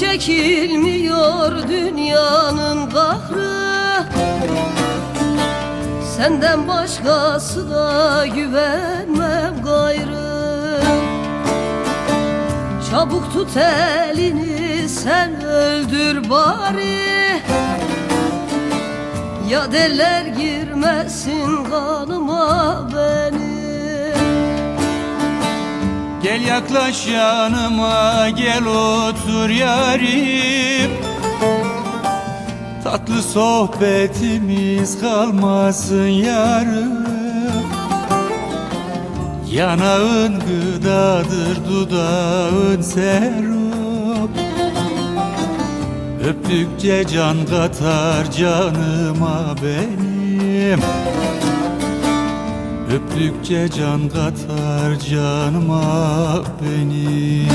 çekilmiyor dünyanın kahrı. Senden başkasına güvenmem gayrı. Çabuk tut elini sen öldür bari. Ya derler girmesin kanıma benim Gel yaklaş yanıma gel otur yarim. Tatlı sohbetimiz kalmasın yarım. Yanağın gıdadır dudağın serum. Öptükçe can katar canıma benim Öptükçe can katar canıma benim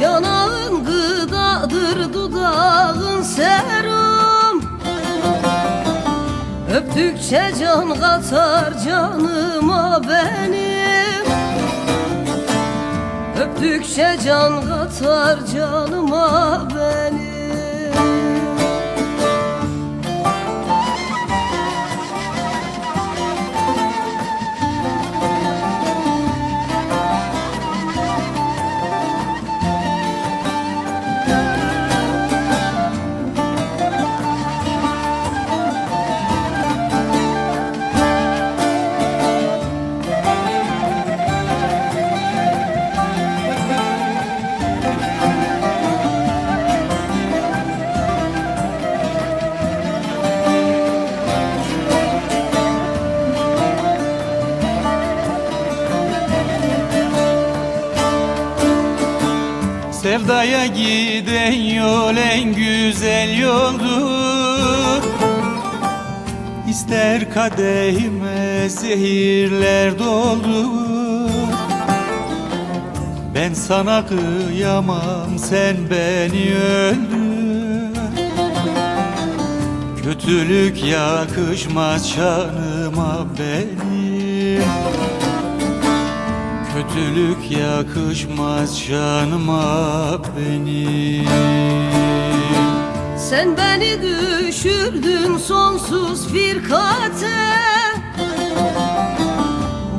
Yanağın gıdadır dudağın serum. Öptükçe can katar canıma benim Öptükçe can katar canıma benim Sevdaya giden yol en güzel yoldur İster kadehime zehirler doldur Ben sana kıyamam sen beni öldür. Kötülük yakışmaz şanıma benim Kötülük yakışmaz şanıma benim. Sen beni düşürdün sonsuz firkate.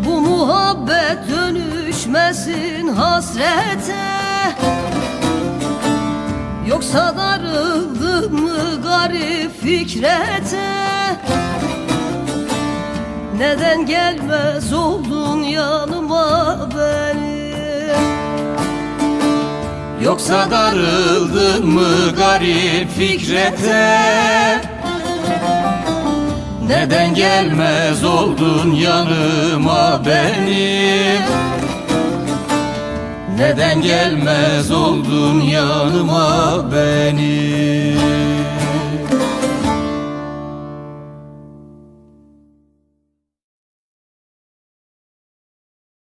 Bu muhabbet dönüşmesin hasrete. Yoksa darıldın mı garip fikrete? Neden gelmez oldun yanıma Yoksa darıldın mı garip fikrete? Neden gelmez oldun yanıma benim Neden gelmez oldun yanıma benim